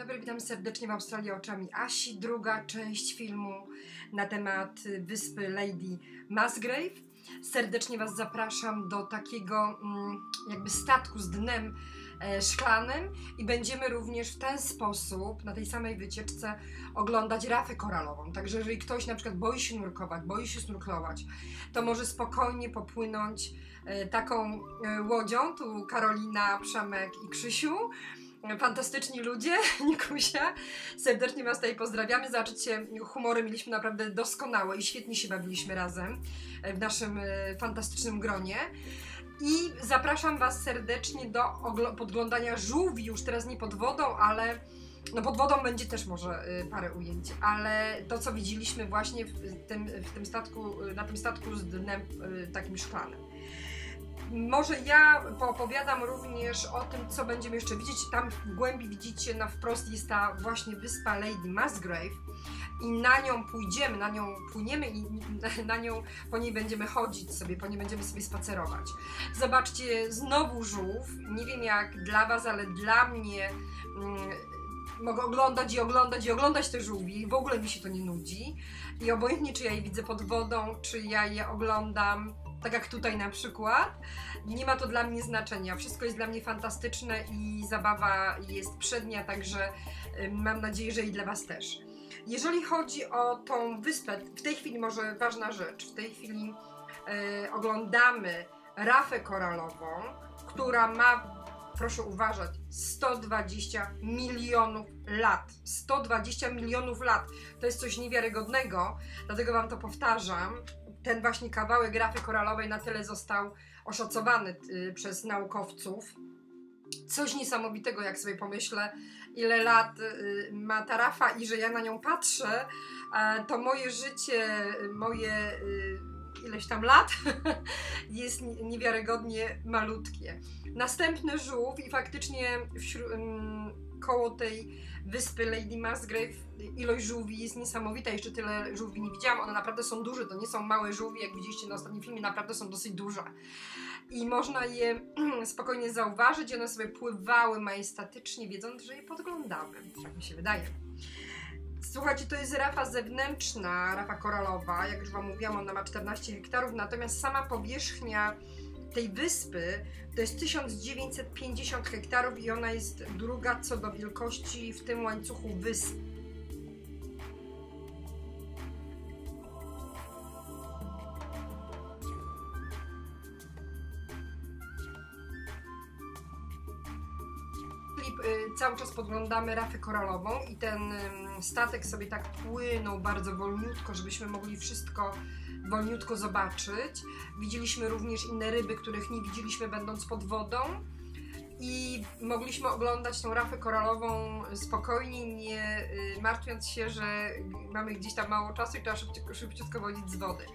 dobry, witam serdecznie w Australii oczami Asi. Druga część filmu na temat wyspy Lady Musgrave. Serdecznie Was zapraszam do takiego mm, jakby statku z dnem e, szklanym i będziemy również w ten sposób na tej samej wycieczce oglądać rafę koralową. Także jeżeli ktoś na przykład boi się nurkować, boi się snorklować, to może spokojnie popłynąć e, taką e, łodzią. Tu Karolina, Przemek i Krzysiu fantastyczni ludzie, Nikusia. Serdecznie Was tutaj pozdrawiamy. Zobaczycie, humory mieliśmy naprawdę doskonałe i świetnie się bawiliśmy razem w naszym e, fantastycznym gronie. I zapraszam Was serdecznie do podglądania żółwi, już teraz nie pod wodą, ale no pod wodą będzie też może e, parę ujęć, ale to co widzieliśmy właśnie w tym, w tym statku, na tym statku z dnem e, takim szklanym. Może ja poopowiadam również o tym, co będziemy jeszcze widzieć. Tam w głębi widzicie na wprost jest ta właśnie wyspa Lady Musgrave i na nią pójdziemy, na nią płyniemy i na nią po niej będziemy chodzić sobie, po niej będziemy sobie spacerować. Zobaczcie, znowu żółw. Nie wiem jak dla Was, ale dla mnie mm, mogę oglądać i oglądać i oglądać te żółwi. W ogóle mi się to nie nudzi. I obojętnie, czy ja je widzę pod wodą, czy ja je oglądam tak jak tutaj na przykład. Nie ma to dla mnie znaczenia. Wszystko jest dla mnie fantastyczne i zabawa jest przednia, także mam nadzieję, że i dla Was też. Jeżeli chodzi o tą wyspę, w tej chwili może ważna rzecz, w tej chwili yy, oglądamy rafę koralową, która ma proszę uważać, 120 milionów lat. 120 milionów lat. To jest coś niewiarygodnego, dlatego Wam to powtarzam ten właśnie kawałek grafy koralowej na tyle został oszacowany y, przez naukowców. Coś niesamowitego, jak sobie pomyślę, ile lat y, ma ta rafa i że ja na nią patrzę, to moje życie, moje y, ileś tam lat jest niewiarygodnie malutkie. Następny żółw i faktycznie wśród, koło tej wyspy Lady Musgrave ilość żółwi jest niesamowita, jeszcze tyle żółwi nie widziałam, one naprawdę są duże, to nie są małe żółwi, jak widzieliście na ostatnim filmie, naprawdę są dosyć duże. I można je spokojnie zauważyć, one sobie pływały majestatycznie, wiedząc, że je podglądamy, tak mi się wydaje. Słuchajcie, to jest rafa zewnętrzna, rafa koralowa, jak już Wam mówiłam, ona ma 14 hektarów, natomiast sama powierzchnia tej wyspy to jest 1950 hektarów i ona jest druga co do wielkości w tym łańcuchu wysp. Podglądamy rafę koralową i ten statek sobie tak płynął bardzo wolniutko, żebyśmy mogli wszystko wolniutko zobaczyć. Widzieliśmy również inne ryby, których nie widzieliśmy będąc pod wodą. I mogliśmy oglądać tą rafę koralową spokojnie, nie y, martwiąc się, że mamy gdzieś tam mało czasu i trzeba szybciutko, szybciutko wodzić z wody.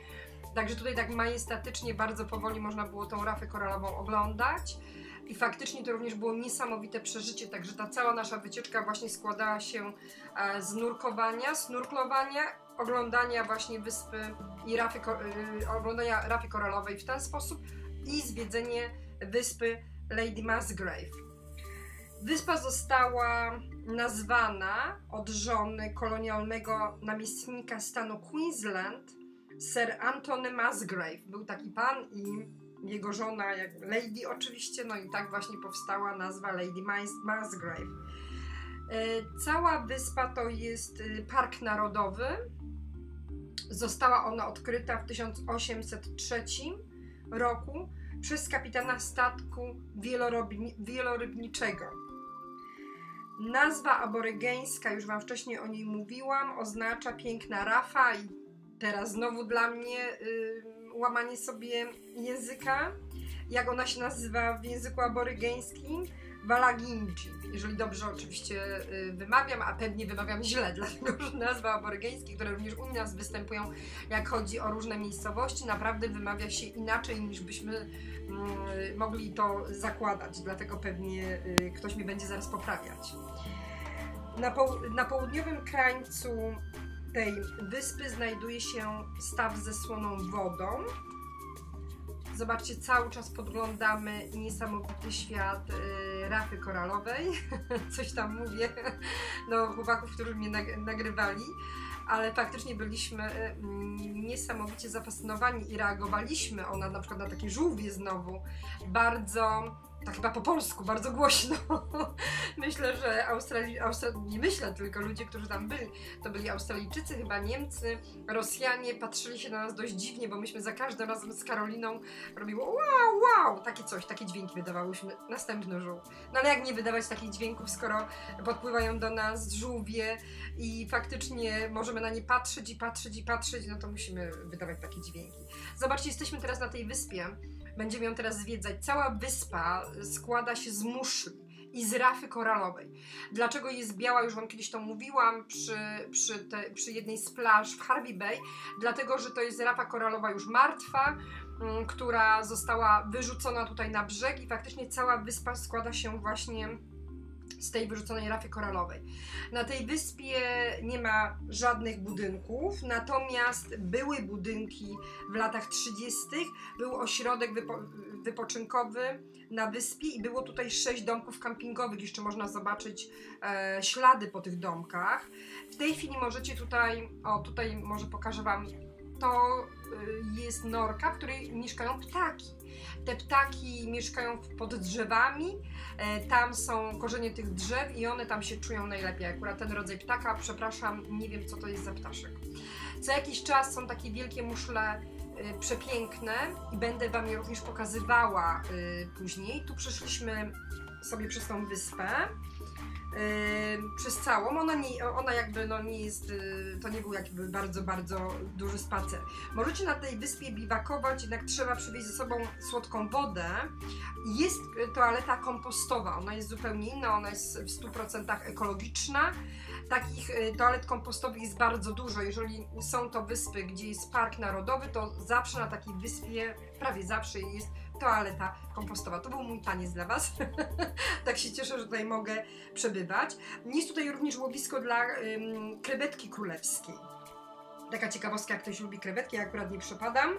Także tutaj tak majestatycznie, bardzo powoli można było tą rafę koralową oglądać. I faktycznie to również było niesamowite przeżycie, także ta cała nasza wycieczka właśnie składała się e, z nurkowania, snurklowania oglądania właśnie wyspy i rafy, y, oglądania rafy koralowej w ten sposób i zwiedzenie wyspy Lady Musgrave. Wyspa została nazwana od żony kolonialnego namiestnika stanu Queensland, Sir Anthony Musgrave. Był taki pan i jego żona, jak Lady oczywiście, no i tak właśnie powstała nazwa Lady Musgrave. E, cała wyspa to jest y, park narodowy, Została ona odkryta w 1803 roku przez kapitana statku wielorybniczego. Nazwa aborygeńska, już Wam wcześniej o niej mówiłam, oznacza piękna rafa i teraz znowu dla mnie y, łamanie sobie języka. Jak ona się nazywa w języku aborygeńskim? Walaginji, jeżeli dobrze oczywiście y, wymawiam, a pewnie wymawiam źle, dlatego że nazwy aborygeńskie, które również u nas występują, jak chodzi o różne miejscowości, naprawdę wymawia się inaczej niż byśmy mm, mogli to zakładać, dlatego pewnie y, ktoś mi będzie zaraz poprawiać. Na, po, na południowym krańcu tej wyspy znajduje się staw ze słoną wodą, Zobaczcie, cały czas podglądamy niesamowity świat wyspie Rafy Koralowej. Coś tam mówię do chłopaków, którzy mnie nagrywali ale faktycznie byliśmy mm, niesamowicie zafascynowani i reagowaliśmy ona na przykład na takie żółwie znowu bardzo tak chyba po polsku, bardzo głośno. myślę, że Australi... Austral... nie myślę, tylko ludzie, którzy tam byli, to byli Australijczycy, chyba Niemcy, Rosjanie, patrzyli się na nas dość dziwnie, bo myśmy za każdym razem z Karoliną robiło wow, wow, takie coś, takie dźwięki wydawałyśmy. Następny żółw. No ale jak nie wydawać takich dźwięków, skoro podpływają do nas żółwie i faktycznie możemy na nie patrzeć i patrzeć i patrzeć, no to musimy wydawać takie dźwięki. Zobaczcie, jesteśmy teraz na tej wyspie będziemy ją teraz zwiedzać. Cała wyspa składa się z muszli i z rafy koralowej. Dlaczego jest biała? Już Wam kiedyś to mówiłam przy, przy, te, przy jednej z plaż w Harvey Bay. Dlatego, że to jest rafa koralowa już martwa, mm, która została wyrzucona tutaj na brzeg i faktycznie cała wyspa składa się właśnie z tej wyrzuconej rafy koralowej. Na tej wyspie nie ma żadnych budynków, natomiast były budynki w latach 30. Był ośrodek wypo wypoczynkowy na wyspie i było tutaj sześć domków kampingowych. Jeszcze można zobaczyć e, ślady po tych domkach. W tej chwili możecie tutaj, o tutaj może pokażę Wam, to jest norka, w której mieszkają ptaki. Te ptaki mieszkają pod drzewami, e, tam są korzenie tych drzew i one tam się czują najlepiej. Akurat ten rodzaj ptaka, przepraszam, nie wiem co to jest za ptaszek. Co jakiś czas są takie wielkie muszle e, przepiękne i będę Wam je również pokazywała e, później. Tu przyszliśmy sobie przez tą wyspę przez całą. Ona, nie, ona jakby no nie jest, yy, to nie był jakby bardzo, bardzo duży spacer. Możecie na tej wyspie biwakować, jednak trzeba przywieźć ze sobą słodką wodę. Jest toaleta kompostowa, ona jest zupełnie inna, ona jest w 100% ekologiczna. Takich y, toalet kompostowych jest bardzo dużo. Jeżeli są to wyspy, gdzie jest park narodowy, to zawsze na takiej wyspie, prawie zawsze jest toaleta kompostowa. To był mój taniec dla Was. tak się cieszę, że tutaj mogę przebywać. Jest tutaj również łowisko dla ym, krewetki królewskiej. Taka ciekawostka, jak ktoś lubi krewetki, ja akurat nie przepadam.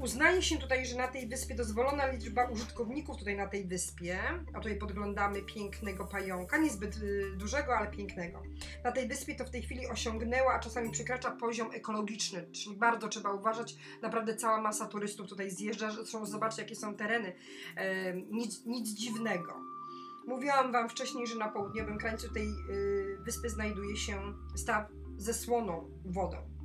Uznaje się tutaj, że na tej wyspie dozwolona liczba użytkowników tutaj na tej wyspie, a tutaj podglądamy pięknego pająka, niezbyt y, dużego, ale pięknego. Na tej wyspie to w tej chwili osiągnęła, a czasami przekracza poziom ekologiczny, czyli bardzo trzeba uważać, naprawdę cała masa turystów tutaj zjeżdża, zresztą zobaczcie jakie są tereny, nic, nic dziwnego. Mówiłam Wam wcześniej, że na południowym krańcu tej y, wyspy znajduje się staw ze słoną wodą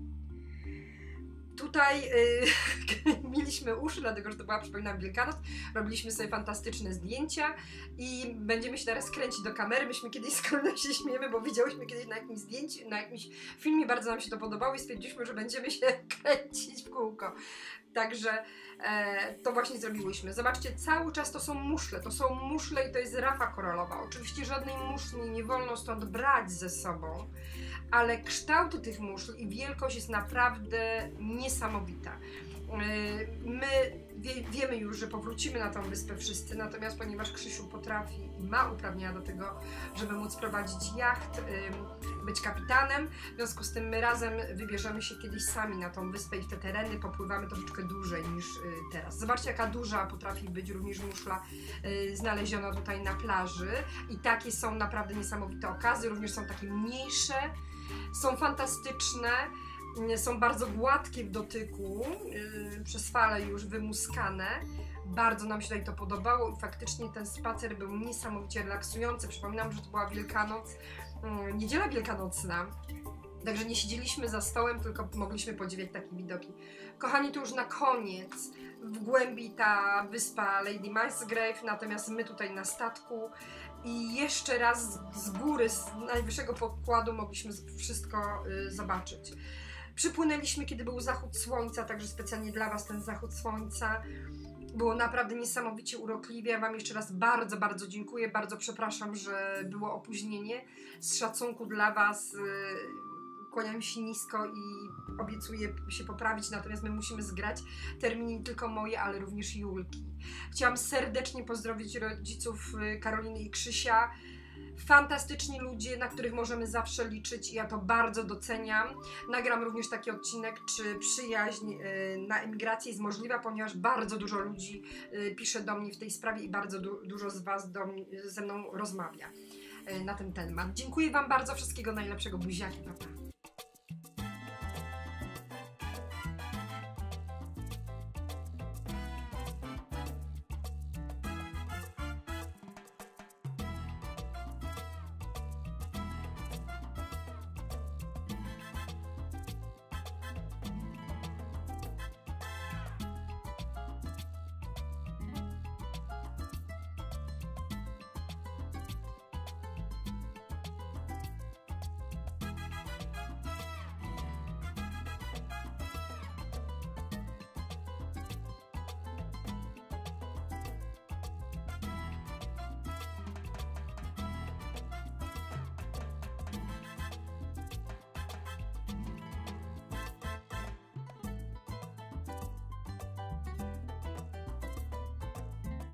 Tutaj yy, mieliśmy uszy, dlatego że to była, przypominam, Wielkanoc. Robiliśmy sobie fantastyczne zdjęcia i będziemy się teraz kręcić do kamery. Myśmy kiedyś z się śmiejemy, bo widziałyśmy kiedyś na jakimś zdjęciu, na jakimś filmie, bardzo nam się to podobało i stwierdziliśmy, że będziemy się kręcić w kółko. Także e, to właśnie zrobiłyśmy. Zobaczcie, cały czas to są muszle, to są muszle i to jest rafa koralowa. Oczywiście żadnej muszli nie wolno stąd brać ze sobą ale kształt tych muszl i wielkość jest naprawdę niesamowita. Y, my wie, wiemy już, że powrócimy na tą wyspę wszyscy, natomiast ponieważ Krzysiu potrafi i ma uprawnienia do tego, żeby móc prowadzić jacht, być kapitanem, w związku z tym my razem wybierzemy się kiedyś sami na tą wyspę i w te tereny popływamy troszeczkę dłużej niż y, teraz. Zobaczcie, jaka duża potrafi być również muszla y, znaleziona tutaj na plaży i takie są naprawdę niesamowite okazy, również są takie mniejsze, są fantastyczne, są bardzo gładkie w dotyku, yy, przez fale już wymuskane. Bardzo nam się tutaj to podobało i faktycznie ten spacer był niesamowicie relaksujący. Przypominam, że to była Wielkanoc, yy, niedziela wielkanocna. Także nie siedzieliśmy za stołem, tylko mogliśmy podziwiać takie widoki. Kochani, to już na koniec. W głębi ta wyspa Lady Musgrave, natomiast my tutaj na statku i jeszcze raz z góry, z najwyższego pokładu mogliśmy wszystko y, zobaczyć. Przypłynęliśmy, kiedy był zachód słońca, także specjalnie dla Was ten zachód słońca. Było naprawdę niesamowicie urokliwie. Ja Wam jeszcze raz bardzo, bardzo dziękuję. Bardzo przepraszam, że było opóźnienie. Z szacunku dla Was. Y, kłaniam się nisko i obiecuję się poprawić, natomiast my musimy zgrać terminy nie tylko moje, ale również Julki. Chciałam serdecznie pozdrowić rodziców y, Karoliny i Krzysia. Fantastyczni ludzie, na których możemy zawsze liczyć i ja to bardzo doceniam. Nagram również taki odcinek, czy przyjaźń y, na emigracji jest możliwa, ponieważ bardzo dużo ludzi y, pisze do mnie w tej sprawie i bardzo du dużo z Was do, ze mną rozmawia y, na ten temat. Dziękuję Wam bardzo, wszystkiego najlepszego, buziaki, pa, pa.